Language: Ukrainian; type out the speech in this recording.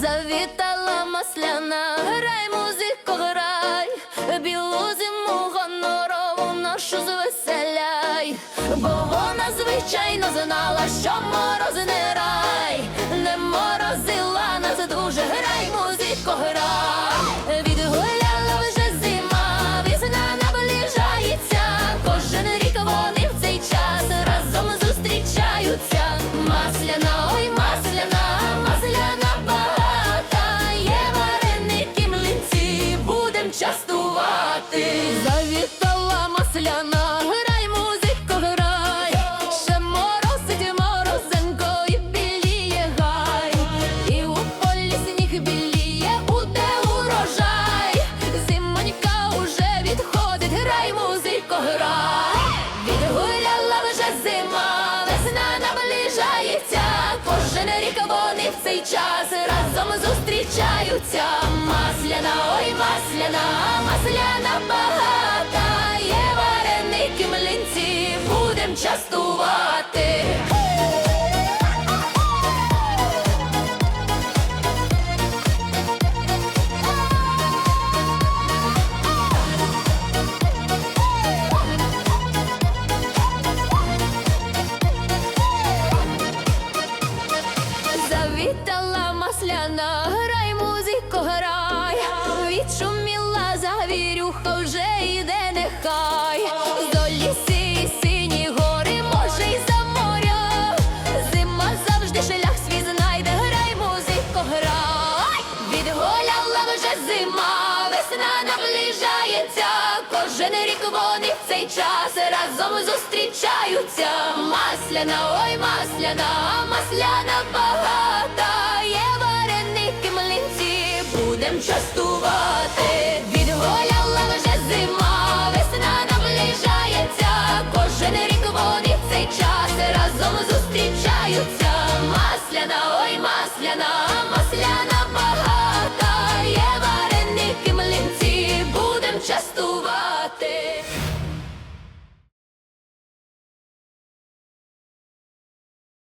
Завітала масляна, грай, музико, грай, білу зиму гонорову нашу вона звичайно знала, що мороз не рай, не морозила нас дуже, грай, музико, грай, відгуляла вже зима, весна наближається, кожен рік вони в цей час разом зустрічаються. Масляна, ой, масляна, масляна багата, є вареники, млинці, будем частувати. Завітала масляна, вони в цей час разом зустрічаються. Масляна, ой, масляна, масляна багата, є вареники, млинці, будем частувати. Масляна, грай, музико, грай, відшуміла завірюха, вже йде нехай. До ліси сині гори, може, й за моря. Зима завжди шлях свій знайде, грай, музико, грай. Відгуляла вже зима, весна наближається. Кожен рік вони в цей час разом зустрічаються. Масляна, ой, масляна, масляна багата, будем частувати. Відгуляла вже зима, весна наближається. Кожен рік вони в цей час разом зустрічаються. Масляна, ой, масляна, масляна